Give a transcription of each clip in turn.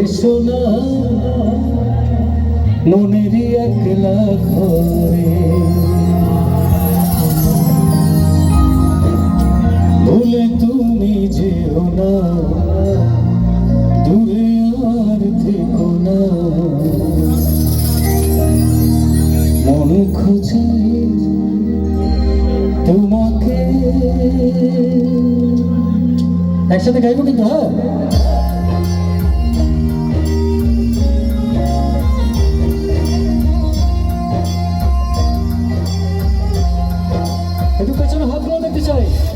এসো না মনেরই একলা ঘরে। ভুলে তুমি যেও না, দূরে আর থেকো না। মন খুঁজে তোমাকে। একসাথে গাইবো কিন্তু হ্যাঁ? 시절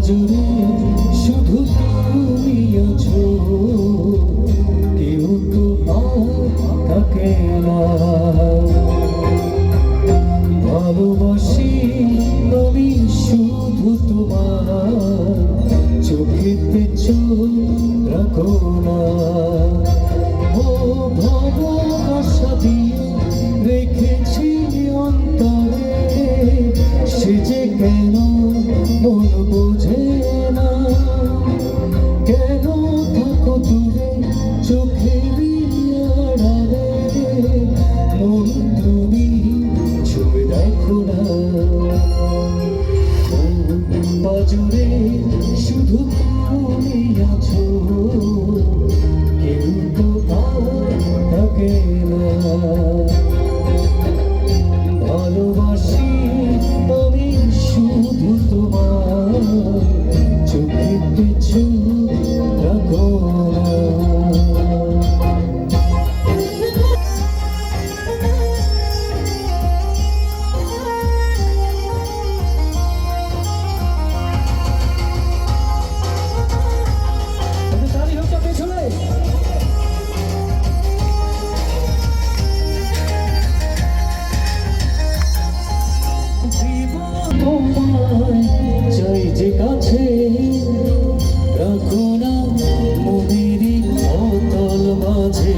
주님 না ও ভালোবাসা দিয়ে রেখেছি অন্তরে, সে যে কেন না? কেন থাকো দূরে, চোখের আড়ালে? মন তুমি ছুঁয়ে শুধু তুমি আছো কেউ তো আর থাকে না ভালোবাসি আমি শুধু তোমার চোখে পিছু। চাই যে কাছে রাখো না মনেরই অতল মাঝে।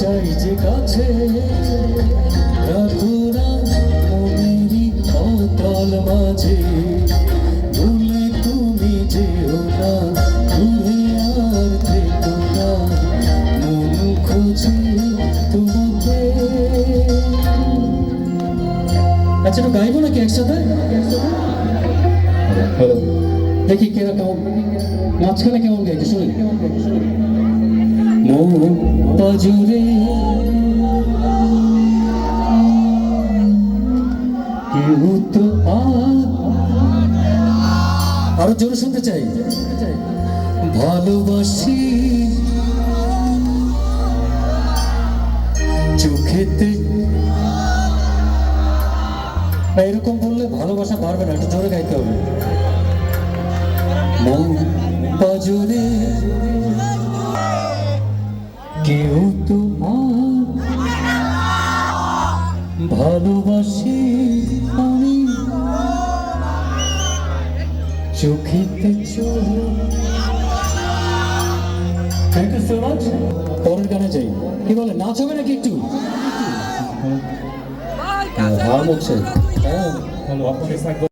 চাই যে কাছে রাখো না মনেরই অতল মাঝে। আচ্ছা একটু গাইবো নাকি একসাথে? দেখি কীরকম মাঝখানে কেমন গাইতে শুনি। মন পাজুরে কেউ তো আর আরও জোরে শুনতে চাই। ভালোবাসি না, এরকম বললে ভালোবাসা পারবে না একটু জোরে গাইতে হবে। মন পাজরে কেউ তো আর ভালোবাসি আমি। চোখেতে চোখ থ্যাংক ইউ সো মাচ পরের গানে যাই কি বলে নাচ হবে নাকি একটু হার হচ্ছে হ্যাঁ